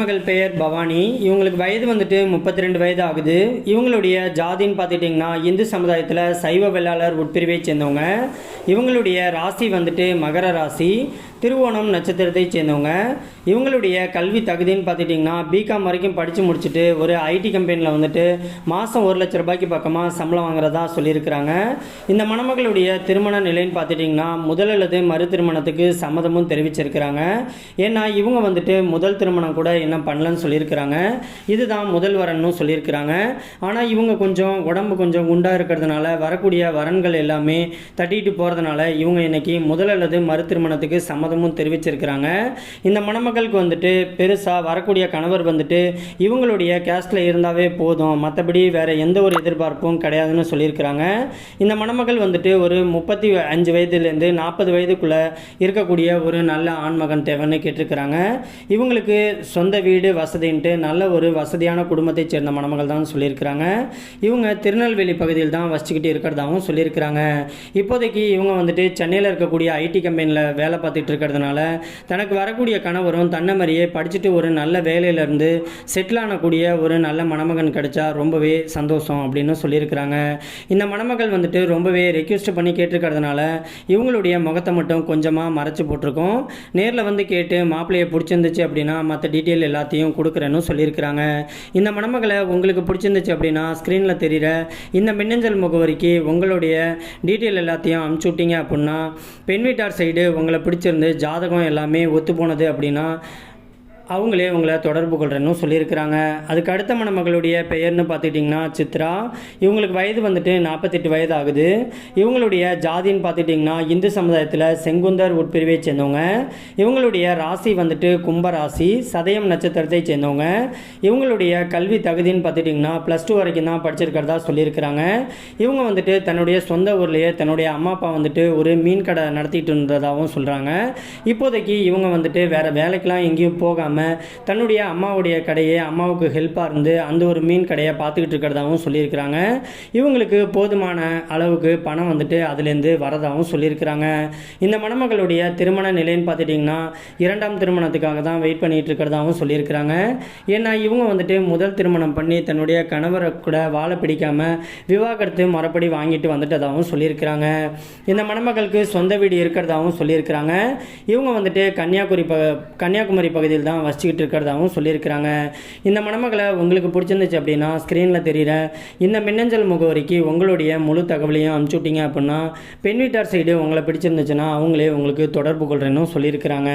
மருமகள் பெயர் பவானி. இவங்களுக்கு வயது வந்துட்டு முப்பத்தி ரெண்டு வயது ஆகுது இவங்களுடைய ஜாதின்னு பார்த்துட்டிங்கன்னா இந்து சமுதாயத்தில் சைவ வெள்ளாளர் உட்பிரிவை சேர்ந்தவங்க. இவங்களுடைய ராசி வந்துட்டு மகர ராசி. திருவோணம் நட்சத்திரத்தை சேர்ந்தவங்க. இவங்களுடைய கல்வி தகுதின்னு பார்த்துட்டிங்கன்னா பிகாம் வரைக்கும் படித்து முடிச்சுட்டு ஒரு ஐடி கம்பெனியில் வந்துட்டு மாதம் ஒரு லட்ச ரூபாய்க்கு பக்கமாக சம்பளம் வாங்குறதா சொல்லியிருக்கிறாங்க. இந்த மணமகளுடைய திருமண நிலைன்னு பார்த்துட்டிங்கன்னா முதல் அல்லது மறு திருமணத்துக்கு சம்மதமும் தெரிவிச்சிருக்கிறாங்க. ஏன்னா இவங்க வந்துட்டு முதல் திருமணம் கூட இன்னும் பண்ணலன்னு சொல்லியிருக்கிறாங்க. இதுதான் முதல் வரன்னு சொல்லியிருக்கிறாங்க. ஆனால் இவங்க கொஞ்சம் உடம்பு கொஞ்சம் குண்டாக இருக்கிறதுனால வரக்கூடிய வரன்கள் எல்லாமே தட்டிட்டு போகிறதுனால இவங்க இன்னைக்கு முதல் அல்லது மறு திருமணத்துக்கு சம்மதமும் தெரிவிச்சிருக்கிறாங்க. இந்த மணமகளுக்கு வந்துட்டு பெருசாக வரக்கூடிய கணவர் வந்துட்டு இவங்களுடைய கேஸ்டில் இருந்தாவே போதும். மற்றபடி வேறு எந்த ஒரு எதிர்பார்ப்பும் கிடையாதுன்னு சொல்லியிருக்கிறாங்க. இந்த மணமகள் வந்துட்டு ஒரு முப்பத்தி அஞ்சு வயதுலேருந்து நாற்பது வயதுக்குள்ளே இருக்கக்கூடிய ஒரு நல்ல ஆண்மகன் தேவைன்னு கேட்டிருக்கிறாங்க. இவங்களுக்கு சொந்த வீடு வசதின்ட்டு நல்ல ஒரு வசதியான குடும்பத்தைச் சேர்ந்த மணமகள் தான் சொல்லியிருக்கிறாங்க. இவங்க திருநெல்வேலி பகுதியில் தான் வசிச்சுக்கிட்டு இருக்கிறதாகவும் சொல்லியிருக்கிறாங்க. இப்போதைக்கு இவங்க வந்துட்டு சென்னையில் இருக்கக்கூடிய ஐடி கம்பெனியில் வேலை பார்த்துட்டு இருக்கிறதுனால தனக்கு வரக்கூடிய கணவரும் தன்னை மாதிரியே படிச்சுட்டு ஒரு நல்ல வேலையிலேருந்து செட்டில் ஆனக்கூடிய ஒரு நல்ல மணமகன் கிடைச்சா ரொம்பவே சந்தோஷம் அப்படின்னு சொல்லியிருக்கிறாங்க. இந்த மணமகள் வந்துட்டு ரொம்பவே ரெக்வெஸ்ட் பண்ணி கேட்டிருக்கிறதுனால இவங்களுடைய முகத்தை மட்டும் கொஞ்சமாக மறைச்சி போட்டிருக்கோம். நேரில் வந்து கேட்டு மாப்பிள்ளையை பிடிச்சிருந்துச்சு அப்படின்னா மற்ற டீட்டெயில் எல்லாத்தையும் கொடுக்குறேன்னு சொல்லியிருக்கிறாங்க. இந்த மணமகளை உங்களுக்கு பிடிச்சிருந்துச்சு அப்படின்னா ஸ்க்ரீனில் தெரிகிற இந்த மின்னஞ்சல் முகவரிக்கு உங்களுடைய டீட்டெயில் எல்லாத்தையும் அமுச்சு விட்டீங்க அப்படின்னா பெண் வீட்டார் சைடு உங்களை பிடிச்சிருந்து ஜாதகம் எல்லாமே ஒத்து போனது அப்படின்னா அவங்களே உங்களை தொடர்பு கொள்கிறேன்னு சொல்லியிருக்கிறாங்க. அதுக்கு அடுத்த மணமகளுடைய பெயர்னு பார்த்துக்கிட்டிங்கன்னா சித்ரா. இவங்களுக்கு வயது வந்துட்டு நாற்பத்தெட்டு வயது ஆகுது இவங்களுடைய ஜாதின்னு பார்த்துக்கிட்டிங்கன்னா இந்து சமுதாயத்தில் செங்குந்தர் உட்பிரிவை சேர்ந்தவங்க. இவங்களுடைய ராசி வந்துட்டு கும்ப ராசி சதயம் நட்சத்திரத்தை சேர்ந்தவங்க. இவங்களுடைய கல்வி தகுதின்னு பார்த்துட்டிங்கன்னா ப்ளஸ் டூ வரைக்கும் தான் படிச்சிருக்கிறதா சொல்லியிருக்கிறாங்க. இவங்க வந்துட்டு தன்னுடைய சொந்த ஊர்லேயே தன்னுடைய அம்மா அப்பா வந்துட்டு ஒரு மீன் கடை நடத்திட்டு இருந்ததாகவும் சொல்கிறாங்க இப்போதைக்கு இவங்க வந்துட்டு வேறு வேலைக்கெலாம் எங்கேயும் போகாமல் தன்னுடைய அம்மாவுடைய கடையை அம்மாவுக்கு ஹெல்ப்பாக இருந்து அந்த ஒரு மீன் கடையை பார்த்துக்கிட்டு இருக்கிறதாகவும் சொல்லியிருக்கிறாங்க. இவங்களுக்கு போதுமான அளவுக்கு பணம் வந்துட்டு அதுலேருந்து வரதாகவும் சொல்லியிருக்கிறாங்க. இந்த மணமகளுடைய திருமண நிலைன்னு பார்த்துட்டிங்கன்னா இரண்டாம் திருமணத்துக்காக தான் வெயிட் பண்ணிட்டு இருக்கிறதாகவும் சொல்லியிருக்கிறாங்க. ஏன்னா இவங்க வந்துட்டு முதல் திருமணம் பண்ணி தன்னுடைய கணவரை கூட வாழை பிடிக்காமல் விவாகரத்து மறுபடி வாங்கிட்டு வந்துட்டதாகவும் சொல்லியிருக்கிறாங்க. இந்த மணமகளுக்கு சொந்த வீடு இருக்கிறதாகவும் சொல்லியிருக்கிறாங்க. இவங்க வந்துட்டு கன்னியாகுமரி ப கன்னியாகுமரி பகுதியில் தான் வசிச்சுக்கிட்டு இருக்கிறதாகவும் சொல்லியிருக்கிறாங்க. இந்த மணமகளை உங்களுக்கு பிடிச்சிருந்துச்சு அப்படின்னா ஸ்க்ரீனில் தெரிகிற இந்த மின்னஞ்சல் முகவரிக்கு உங்களுடைய முழு தகவலையும் அனுப்பிச்சுட்டிங்க அப்படின்னா பெண் வீட்டார் சைடு உங்களை பிடிச்சிருந்துச்சுன்னா அவங்களே உங்களுக்கு தொடர்பு கொள்கிறேன்னு சொல்லியிருக்கிறாங்க.